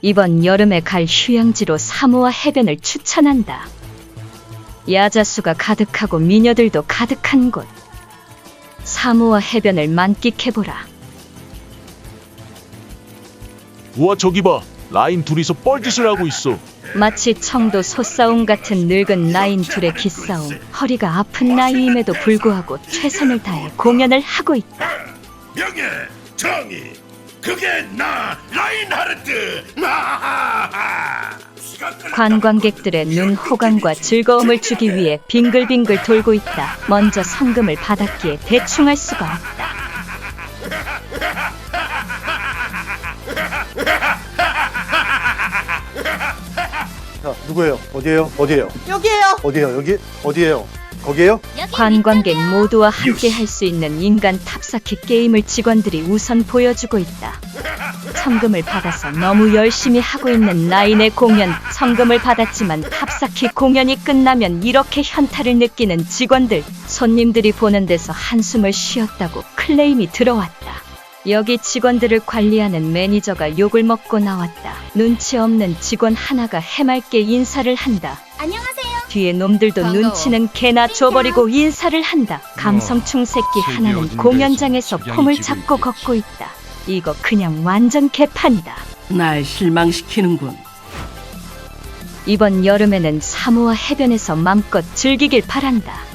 이번 여름에 갈 휴양지로 사모아 해변을 추천한다. 야자수가 가득하고 미녀들도 가득한 곳. 사모아 해변을 만끽해보라. 우와 저기 봐 라인 둘이서 뻘짓을 하고 있어 마치 청도 소싸움 같은 늙은 나인 둘의 기싸움. 허리가 아픈 나이임에도 불구하고 최선을 다해 공연을 하고 있다. 명예, 정의, 그게 나 라인하르트. 관광객들의 눈 호강과 즐거움을 주기 위해 빙글빙글 돌고 있다. 먼저 성금을 받았기에 대충 할 수가 없다. 자, 누구예요? 어디예요? 어디예요? 여기에요. 어디예요? 여기? 어디예요? 거기에요? 관광객 모두와 함께 할 수 있는 인간 탑쌓기 게임을 직원들이 우선 보여주고 있다. 성금을 받아서 너무 열심히 하고 있는 나인의 공연. 성금을 받았지만 탑쌓기 공연이 끝나면 이렇게 현타를 느끼는 직원들. 손님들이 보는 데서 한숨을 쉬었다고 클레임이 들어왔다. 여기 직원들을 관리하는 매니저가 욕을 먹고 나왔다. 눈치 없는 직원 하나가 해맑게 인사를 한다. 뒤에 놈들도 반가워. 눈치는 개나 줘버리고 인사를 한다. 감성충 새끼 하나는 공연장에서 폼을 잡고 걷고 있다. 이거 그냥 완전 개판이다. 날 실망시키는군. 이번 여름에는 사모아 해변에서 맘껏 즐기길 바란다.